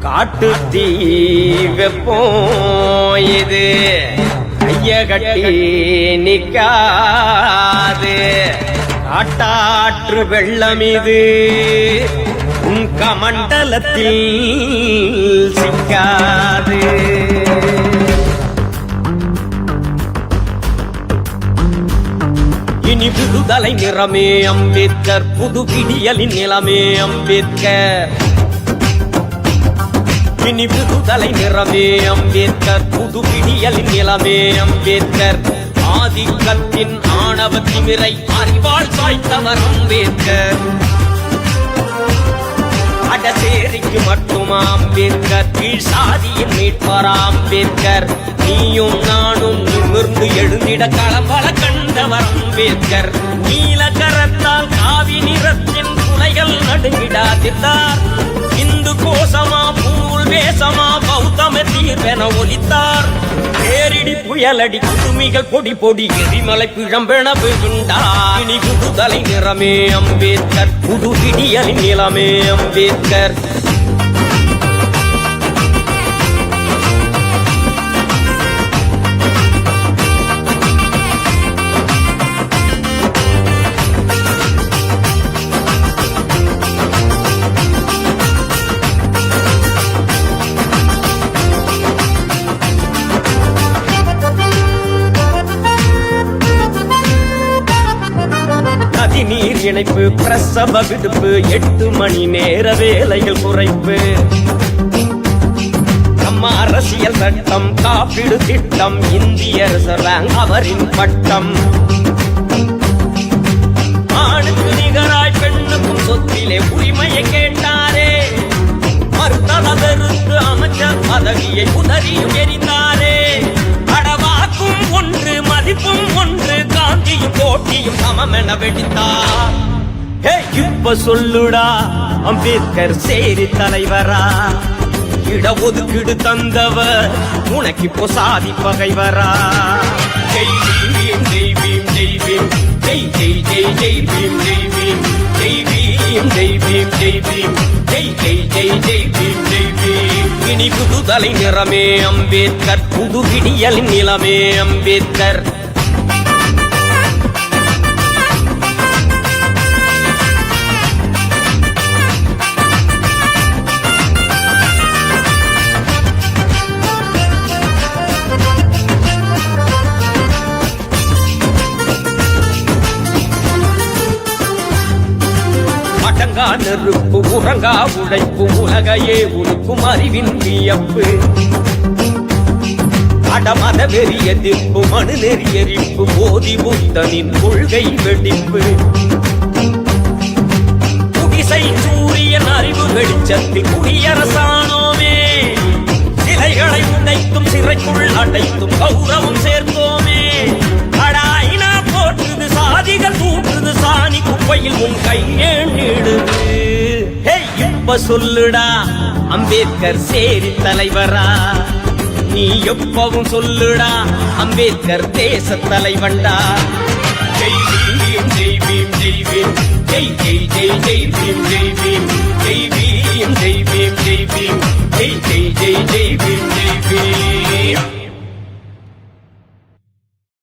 காட்டு தீ வெப்பம் இது கைய கட்டி நிக்காது. காட்டாற்று வெள்ளம் இது. உன் கமண்டலத்தில் சிக்காது. இனி புதுதலை நிறமே அம்பேத்கர் புது விடியலின் நிலமே அம்பேத்கர். இனி புதுதலை நிறமே அம்பேத்கர் புது பிடியலின் நிலமே அம்பேத்கர். ஆதிக்கத்தின் ஆணவ திமிரை அறிவாள் சாய்த்தவர் அம்பேத்கர். அடசேரிக்கு மட்டுமா அம்பேத்கர்? கீழ் சாதியின் மீட்பாரா அம்பேத்கர்? நீயும் நானும் நிமிர்ந்து எழுந்திட களம்பல கண்டவர் அம்பேத்கர். நீல கரத்தால் காவி நிறத்தின் குலைகள் நடுங்கிடாதிருந்தார். பூல் பௌத்தம தீர்வென ஒலித்தார். பேரிடி புயலடி குடுமிகள் பொடி பொடி எரிமலை பிழம்பென விழுந்தார். இனி புதுதலை நிறமே அம்பேத்கர் புது விடியலின் நிலமே அம்பேத்கர். நதிநீர் இணைப்பு பிரசவ விடுப்பு எட்டு மணி நேர வேலைகள் குறைப்பு. நம்ம அரசியல் சட்டம் காப்பீடு திட்டம் இந்திய ரிசர்வ் பேங்க் அவரின் பட்டம். ஆணுக்கு நிகராய் பெண்ணுக்கும் சொத்திலே உரிமையை கேட்டாரே. மறுத்ததற்கு அமைச்சர் பதவியை உதறியும் எரிந்தாரே நாமமென சமம் வெடித்தார் ஹே, இப்ப சொல்லுடா அம்பேத்கர் சேரி தலைவரா. இடஒதுக்கீடு தந்தவர் உனக்கு இப்போ சாதி பகைவரா. ஜெய் பீம் ஜெய் பீம் ஜெய் பீம். ஜெய் ஜெய் ஜெய் ஜெய் பீம் ஜெய் பீம். ஜெய் பீம் ஜெய் பீம் ஜெய் பீம். ஜெய் ஜெய் ஜெய் ஜெய் பீம் ஜெய் பீம். இனி புது தலைநிறமே அம்பேத்கர் புது விடியலின் நிலமே அம்பேத்கர். உறங்கா நெருப்பு உறங்கா உழைப்பு உலகையே உருக்கும் அறிவின் வியப்பு. அடமத வெறி எதிர்ப்பு மனு நெறி எரிப்பு போதி புத்தனின் கொள்கை வெடிப்பு. குடிசை சூரியன் அறிவு வெளிச்சத்தில் குடியரசானோமே. சிலைகளை உடைத்தும் சிறைக்குள் அடைத்தும் கௌரவம் சேர்த்தோமே. அடாயினா போற்றுது சாதிகள் தூற்றுது சாணி குப்பையில் உன் கையே இப்ப சொல்லுடா. அம்பேத்கர் சேரி தலைவரா. நீ எப்பவும் சொல்லுடா. அம்பேத்கர் தேச தலைவன்டா. ஜெய் பீம் ஜெய் பீம் ஜெய் பீம். ஜெய் ஜெய் ஜெய் ஜெய் பீம் ஜெய் பீம். ஜெய் பீம் ஜெய் பீம் ஜெய் பீம். ஜெய் ஜெய் ஜெய் ஜெய் பீம்.